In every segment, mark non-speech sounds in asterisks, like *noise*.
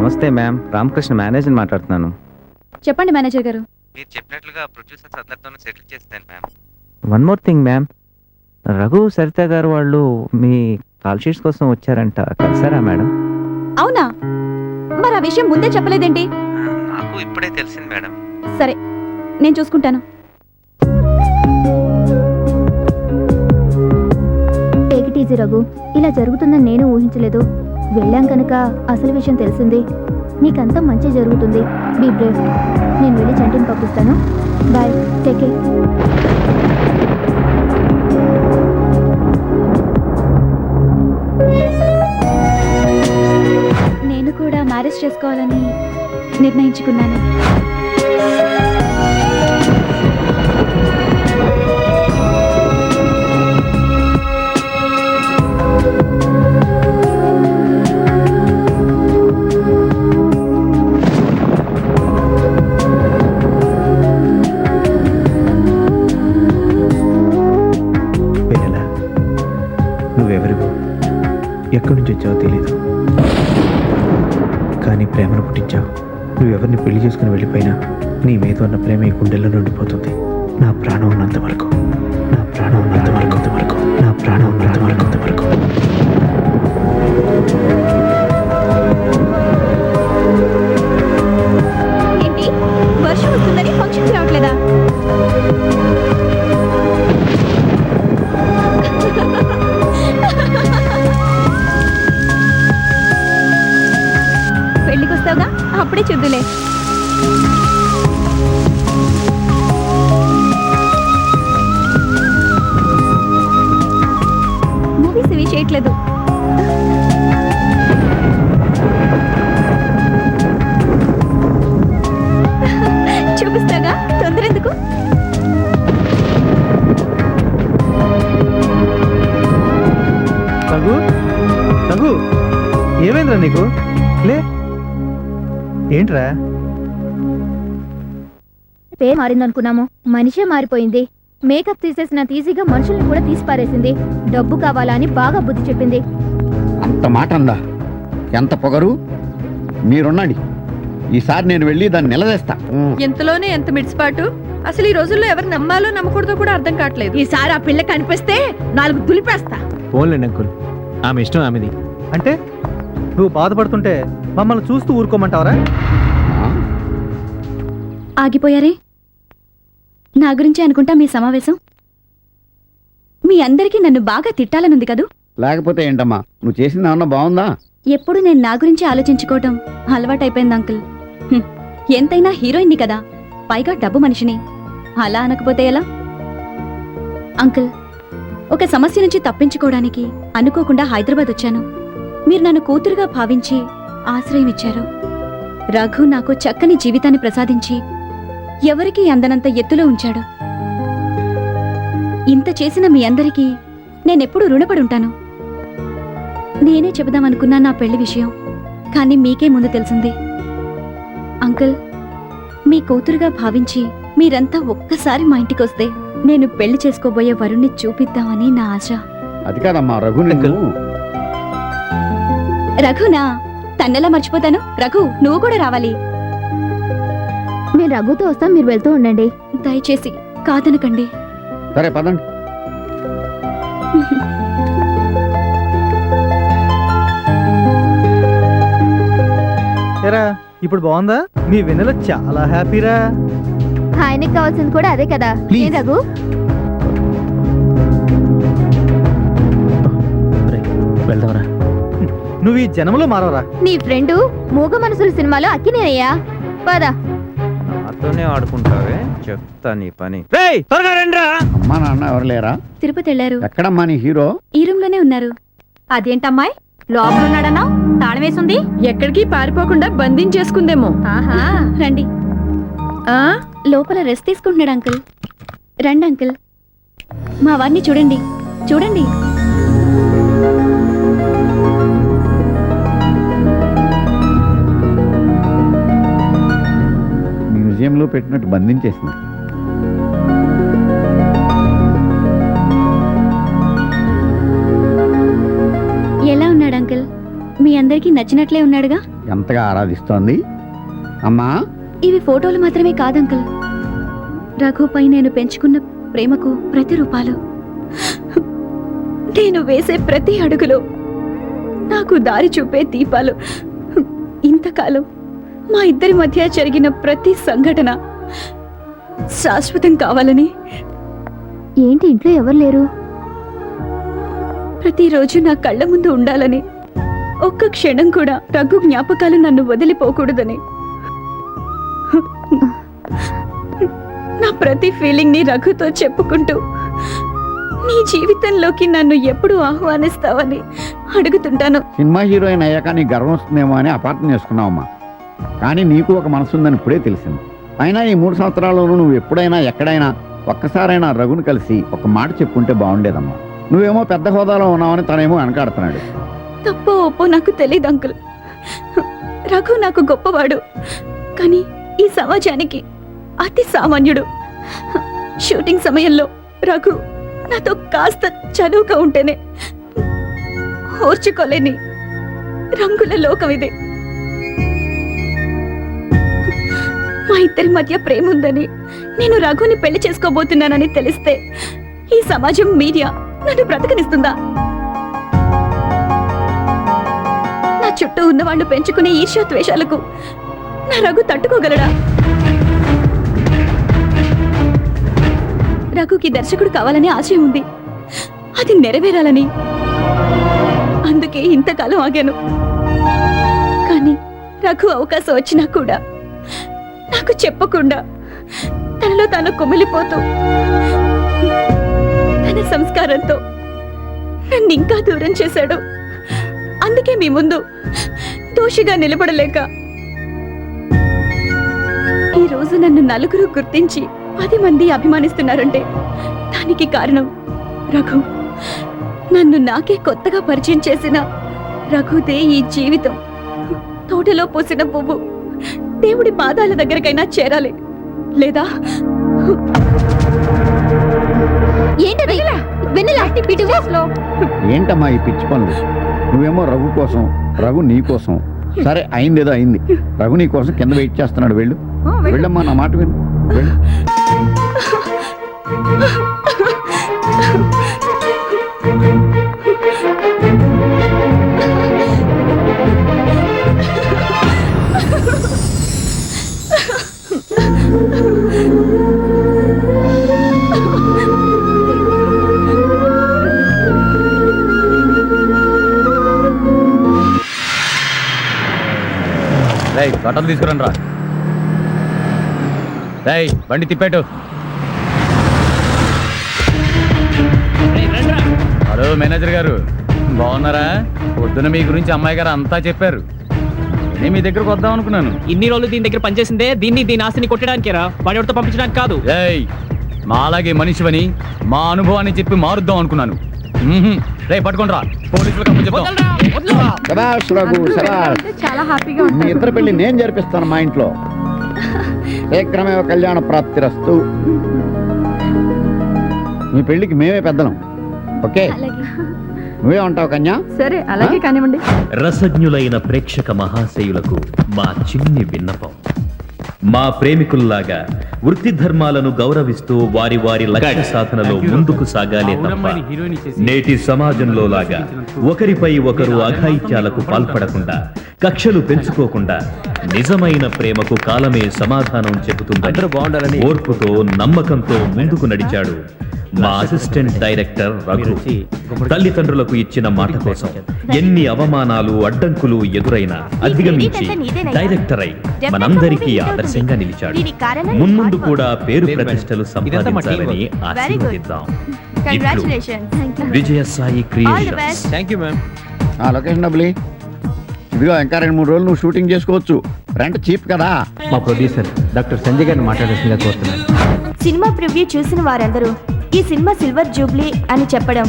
నమస్తే ma'am Ramakrishna manager మాట్లాడుతున్నాను. చెప్పండి మేనేజర్ గారు. మీరు చెప్పినట్లుగా ప్రొడ్యూసర్స్ అందరితోనూ సెటిల్ చేస్తాను ma'am one more thing ma'am Raghu Saritha గారు వాళ్ళు మీ కాల్ షీట్స్ కోసం వచ్చారంట. కలిసారా మేడం అవునా? మరి ఆ విషయం ముందే చెప్పలేదేంటి? నాకు ఇప్పుడే తెలిసింది మేడం సరే నేను చూసుకుంటాను. Take it easy Raghu. ఇలా జరుగుతుందని నేను ఊహించలేదు. వెళ్ళాం కనుక అసలు విషయం తెలిసింది. నీకంతా మంచి జరుగుతుంది. Be brave. నేను వెళ్ళి చంటిని పంపిస్తాను. బాయ్. Take care. నేను కూడా మ్యారేజ్ చేసుకోవాలని నిర్ణయించుకున్నాను. ఎవరిని పెళ్ళి చేసుకుని వెళ్ళిపోయినా నీ మీద ఉన్న ప్రేమ ఈ గుండెల్లో నుండిపోతుంది. నా ప్రాణం ఉన్నంత వరకు నా ప్రాణం ఉన్నంత చేయట్లేదు చూపిస్తాగా? తొందర ఎందుకు ఏమైందిరా నీకు? లే ఏంట్రా? పేరు మారిందనుకున్నాము. మనిషే మారిపోయింది. మేకప్ తీసేసినంత ఈజీగా మనుషుల్ని కూడా తీసి పారేసింది డబ్బు కావాలా అని బాగా బుద్ధి చెప్పింది. అంత మాట అందా? ఎంత పొగరు? మీరున్నాడి ఈసారి నేను వెళ్ళి దాన్ని నిలదీస్తా. ఎంతలోనే ఎంత మిడిసిపాటు? అసలు ఈ రోజుల్లో ఎవరు నమ్మాలో నమ్మకూడదో కూడా అర్థం కావట్లేదు. ఈసారి ఆ పిల్ల కనిపిస్తే నాలుగు తులిపేస్తా ఫోన్లేండి అంకుల్. ఆమె ఇష్టం ఆమెది. అంటే? నువ్వు బాధపడుతుంటే మమ్మల్ని చూస్తూ ఊరుకోమంటావరా? ఆ? ఆగిపోయారే? నా గురించి అనుకుంటా మీ సమావేశం? మీ అందరికీ నన్ను బాగా తిట్టాలనుంది కదూ? లేకపోతే ఏంటమ్మా? నువ్వు చేసింది ఏమన్నా బాగుందా? ఎప్పుడు నేను నా గురించి ఆలోచించుకోవటం అలవాటైపోయింది అంకుల్. హ్మ్, ఎంతైనా హీరోయిన్ని కదా? పైగా డబ్బు మనిషిని. అలా అనకపోతే ఎలా? అంకుల్ ఒక సమస్య నుంచి తప్పించుకోవడానికి అనుకోకుండా హైదరాబాద్ వచ్చాను. మీరు నన్ను కూతురుగా భావించి ఆశ్రయం ఇచ్చారు. రఘు నాకు చక్కని జీవితాన్ని ప్రసాదించి ఎవరికీ అందనంత ఎత్తులో ఉంచాడు. ఇంత చేసిన మీ అందరికీ నేనెప్పుడు రుణపడి ఉంటాను నేనే చెబుదామనుకున్నా నా పెళ్ళి విషయం కానీ మీకే ముందు తెలిసింది. అంకుల్ మీ కూతురుగా భావించి మీరంతా ఒక్కసారి మా ఇంటికొస్తే నేను పెళ్ళి చేసుకోబోయే వరుణ్ణి చూపిద్దామని నా ఆశ. అది కాదమ్మా రఘు నిన్ను. రఘునా తన్నెలా మర్చిపోతాను? రఘు నువ్వు కూడా రావాలి. మేము రఘుతో వస్తాం మీరు వెళ్తూ ఉండండి. దయచేసి కాదనకండి. సరే పదండి. ఇప్పుడు బాగుందా? మీ వెన్నెల చాలా హ్యాపీరా. ఆయనకి కావాల్సింది కూడా అదే కదా. Please. ఏం రఘు వెళ్దాంరా. నువ్వు ఈ జనంలో మారవరా. నీ ఫ్రెండు మూగ మనసుల సినిమాలో అక్కినేనయ్యా. పద. నాతోనే ఆడుకుంటావే? చెప్తా నీ పని. రేయ్ త్వరగా రండిరా! అమ్మా నాన్న ఎవరు లేరా? తిరుపతి వెళ్ళారు ఎక్కడమ్మా నీ హీరో? ఈ రూమ్లోనే ఉన్నారు. అదేంటమ్మాయి? లోపల ఉన్నాడనా? తాళం వేసుంది? ఎక్కడికి పారిపోకుండా బంధించేసుకుందేమో. ఆహా. రండి. ఆ? లోపల రెస్ట్ తీసుకుంటున్నాడు అంకుల్. రండి అంకుల్. మా వారిని చూడండి. చూడండి. మ్యూజియంలో పెట్టినట్టు బంధించేసింది. ఎలా ఉన్నాడు అంకుల్? మీ అందరికీ నచ్చినట్లే ఉన్నాడుగా? ఎంతగా ఆరాధిస్తోంది? అమ్మా? ఇవి ఫోటోలు మాత్రమే కాదంకుల్ రఘుపై నేను పెంచుకున్న ప్రేమకు ప్రతిరూపాలు. నేను వేసే ప్రతి అడుగులో నాకు దారి చూపే దీపాలు. ఇంతకాలం మా ఇద్దరి మధ్య జరిగిన ప్రతి సంఘటన శాశ్వతం కావాలని ఏంటి ఇంట్లో ఎవరు లేరు? ప్రతిరోజు నా కళ్ళ ముందు ఉండాలని ఒక్క క్షణం కూడా రఘు జ్ఞాపకాలు నన్ను వదిలిపోకూడదని. నా ప్రతి ఫీలింగ్ని రఘుతో చెప్పుకుంటూ నీ జీవితంలోకి నన్ను ఎప్పుడు ఆహ్వానిస్తావని అడుగుతుంటాను. సినిమా హీరోయిన్ అయ్యాక నీ గర్వం వస్తుందేమో అని అపార్థం చేసుకున్నావమ్మా. కానీ నీకు ఒక మనసుందని ఇప్పుడే తెలిసింది. అయినా ఈ మూడు సంవత్సరాల్లోనూ నువ్వు ఎప్పుడైనా ఎక్కడైనా ఒక్కసారైనా రఘును కలిసి ఒక మాట చెప్పుంటే బాగుండేదమ్మా. నువ్వేమో పెద్ద హోదాలో ఉన్నావని తనేమో వెనకాడుతున్నాడు. తప్పో ఒప్పు నాకు తెలియదు అంకుల్. రఘు నాకు గొప్పవాడు. కానీ ఈ సమాజానికి అతి సామాన్యుడు. షూటింగ్ సమయంలో రఘు నాతో కాస్త చదువుగా ఉంటేనే ఓర్చుకోలేని రంగుల లోకం ఇది. మా ఇద్దరి మధ్య ప్రేమ ఉందని నేను రఘుని పెళ్ళి చేసుకోబోతున్నానని తెలిస్తే ఈ సమాజం మీడియా నన్ను బ్రతకనిస్తుందా? నా చుట్టూ ఉన్నవాళ్ళు పెంచుకునే ఈర్ష్యాద్వేషాలకు నా రఘు తట్టుకోగలడా? రఘుకి దర్శకుడు కావాలని ఆశయం ఉంది. అది నెరవేరాలని. అందుకే ఇంతకాలం ఆగాను. కానీ రఘు అవకాశం వచ్చినా కూడా నాకు చెప్పకుండా తనలో తాను కుమిలిపోతూ తన సంస్కారంతో నన్ను ఇంకా దూరం చేశాడు. అందుకే మీ ముందు దోషిగా నిలబడలేక ఈ రోజు నన్ను నలుగురు గుర్తించి పది మంది అభిమానిస్తున్నారంటే దానికి కారణం రఘు. నన్ను నాకే కొత్తగా పరిచయం చేసిన రఘుదే ఈ జీవితం. తోటలో పోసిన పువ్వు. దేవుడి పాదాల దగ్గరకైనా చేరాలి. లేదా? ఏంటది? ఏంటమ్మా ఈ పిచ్చి పనులు? నువ్వేమో రఘు కోసం రఘు నీ కోసం. సరే అయిందేదో అయింది. రఘు నీ కోసం కింద వెయిట్ చేస్తున్నాడు వెళ్ళు. వెళ్ళమ్మా నా మాట విను. వెళ్ళు. *laughs* బట్టలు తీసుకురండి రా. రేయ్ బండి తిప్పెట్టు హలో మేనేజర్ గారు. బాగున్నారా? పొద్దున మీ గురించి అమ్మాయి గారు అంతా చెప్పారు. నేను మీ దగ్గరకు వద్దాం అనుకున్నాను. ఇన్ని రోజులు దీని దగ్గర పనిచేసిందే దీన్ని దీని ఆస్తిని కొట్టడానికేరా వాడితో పంపించడానికి కాదు. మా అలాగే మనిషివని మా అనుభవాన్ని చెప్పి మారుద్దాం అనుకున్నాను. రా రఘు శబాష్ చాలా హ్యాపీగా మీ ఇద్దరు పెళ్ళి నేను జరిపిస్తాను మా ఇంట్లో. *laughs* శీఘ్రమేవ కళ్యాణ ప్రాప్తిరస్తు. మీ పెళ్ళికి మేమే పెద్దలం. ఓకే? అలాగే. నువ్వే ఉంటావు కన్యా? సరే అలాగే కానివ్వండి. రసజ్ఞులైన ప్రేక్షక మహాశయులకు మా చిన్ని విన్నపం. మా ప్రేమికుల్లాగా వృత్తి ధర్మాలను గౌరవిస్తూ వారి వారి లక్ష్య సాధనలో ముందుకు సాగాలే తప్ప నేటి సమాజంలో లాగా ఒకరిపై ఒకరు అఘాయిత్యాలకు పాల్పడకుండా కక్షలు పెంచుకోకుండా నిజమైన ప్రేమకు కాలమే సమాధానం చెబుతుందని ఓర్పుతో నమ్మకంతో ముందుకు నడిచాడు మా అసిస్టెంట్ డైరెక్టర్ రఘు తల్లిదండ్రులకు ఇచ్చిన మాట కోసం ఎన్ని అవమానాలు అడ్డంకులు ఎదురైనా అధిగమించి డైరెక్టర్ అయి మనందరికీ ఆదర్శంగా నిలిచాడు. మున్ముందు కూడా పేరు ప్రతిష్టలు సంపాదించాలని ఆశీర్వదిద్దాం. Vijaya Sai creations thank you ma'am ఆ లొకేషన్ డబ్బులు. ఇదిగో ఇంకా రెండు మూడు రోజులు నువ్వు షూటింగ్ చేసుకోవచ్చు. రెంట్ చీప్ కదా. మా ప్రొడ్యూసర్ డాక్టర్ సంజయ్ గారిని మాట్లాడాల్సిందిగా కోరుతున్నాను. సినిమా ప్రివ్యూ చూసిన వారందరూ ఈ సినిమా సిల్వర్ జూబ్లీ అని చెప్పడం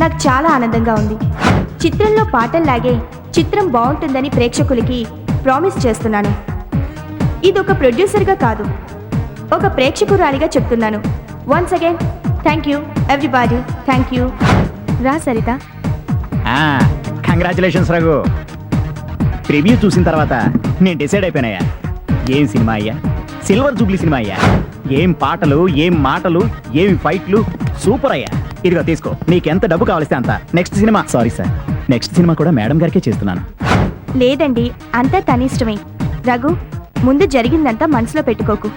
నాకు చాలా ఆనందంగా ఉంది. చిత్రంలో పాటల్లాగే చిత్రం బాగుంటుందని ప్రేక్షకులకి ప్రామిస్ చేస్తున్నాను. ఇది ఒక ప్రొడ్యూసర్గా కాదు ఒక ప్రేక్షకురాలిగా చెప్తున్నాను. Once again thank you everybody thank you రా సరిత. కంగ్రాచులేషన్స్ రఘు. ప్రివ్యూ చూసిన తర్వాత నేను డిసైడ్ అయిపోయినాయా ఏం సినిమా అయ్యా? సిల్వర్ జూబ్లీ సినిమా అయ్యా. ఏం పాటలు ఏం మాటలు ఏం ఫైట్లు సూపర్ అయ్యా. ఇదిగో తీసుకో నీకెంత డబ్బు కావలిస్తే అంత. Next cinema. Sorry sir. Next cinema కూడా మేడం గారికే చేస్తున్నాను. లేదండి అంతా తనిష్టమే రఘు ముందు జరిగిందంతా మనసులో పెట్టుకోకు.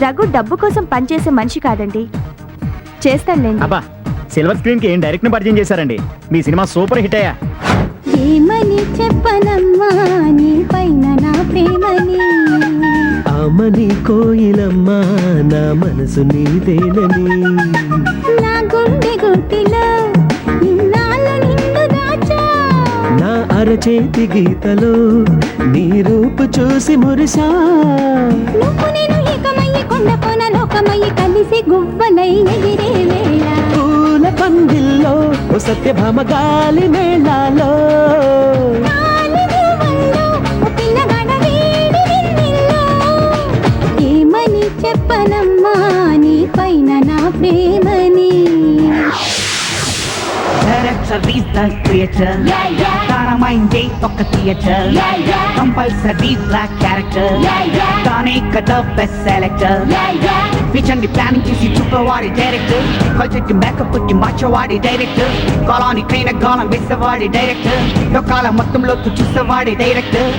రఘు డబ్బు కోసం పనిచేసే మనిషి కాదండి. చేస్తానులేండి అబ్బా సిల్వర్ స్క్రీన్కి ఏం డైరెక్ట్ని పరిచయం చేశారండి? మీ సినిమా సూపర్ హిట్ అయ్యా. ఏమని చెప్పనమ్మా నీ పైన నా ప్రేమని? అమని కోయిలమ్మ నా మనసు నీదేనని. నా గుండె గుట్టిలో నా అరచేతి గీతలో నీ రూపు చూసి మురిసా. కలిసి గువ్వలై పూల పందిల్లో ఓ సత్యభామ గాలి మేళాలో. చెప్పనమ్మా నీ పైన నా ప్రేమని. మైండే ఒక థియేటర్ కంపల్సరీ బ్లాక్ క్యారెక్టర్ దానే కదా బెస్ట్ సెలెక్టర్ని ప్లానింగ్ చేసి చూపేవాడి డైరెక్టర్ బడ్జెట్ మేకప్కి మార్చేవాడి డైరెక్టర్ కాలాన్ని పైన గాలం వేసేవాడి డైరెక్టర్ కాలం మొత్తంలో చూసేవాడి డైరెక్టర్